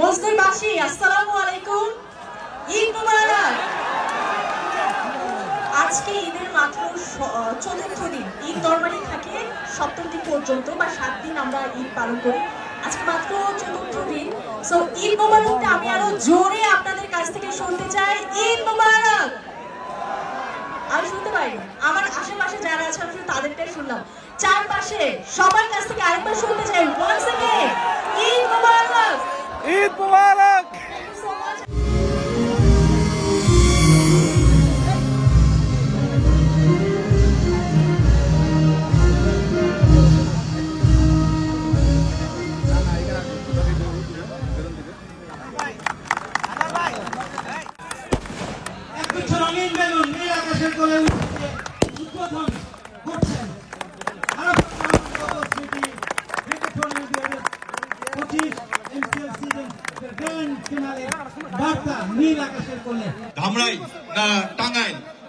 মজদুরবাসী আসসালামু আলাইকুম। ঈদ মুবারক। আজকে ঈদের মাত্র চতুর্থ দিন। ঈদ নর্মালি থাকে সপ্তম দিন পর্যন্ত বা সাত দিন আমরা ঈদ পালন করি। আজকে মাত্র চতুর্থ দিন। সো ঈদ মোবারকটা আমি আরও জোরে আপনাদের কাছ থেকে শুনতে চাই। ঈদ মোবারক! আমি শুনতে পাই আমার আশেপাশে যারা আছে, আমি তাদেরটাই শুনলাম। চারপাশে সবার কাছ থেকে আরেকবার শুনতে চাই। ঈদ মোবারক! ঈদ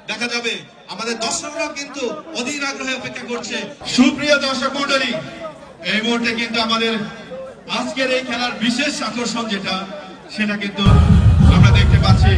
দেখা যাবে আমাদের দর্শকরাও কিন্তু অধীর আগ্রহে অপেক্ষা করছে। সুপ্রিয় দর্শক মন্ডলী এই মুহূর্তে কিন্তু আমাদের আজকের এই খেলার বিশেষ আকর্ষণ যেটা, সেটা কিন্তু আমরা দেখতে পাচ্ছি।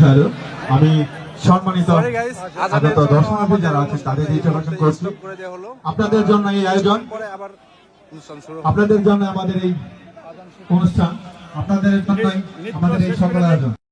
হ্যালো আমি সম্মানিত আগত জন্য দর্শনার্থী যারা আছেন তাদের অনুষ্ঠানটা করছি। আপনাদের জন্য এই আয়োজন। আপনাদের জন্য আমাদের এই অনুষ্ঠান। আপনাদের জন্যই আমাদের এই সকল আয়োজন।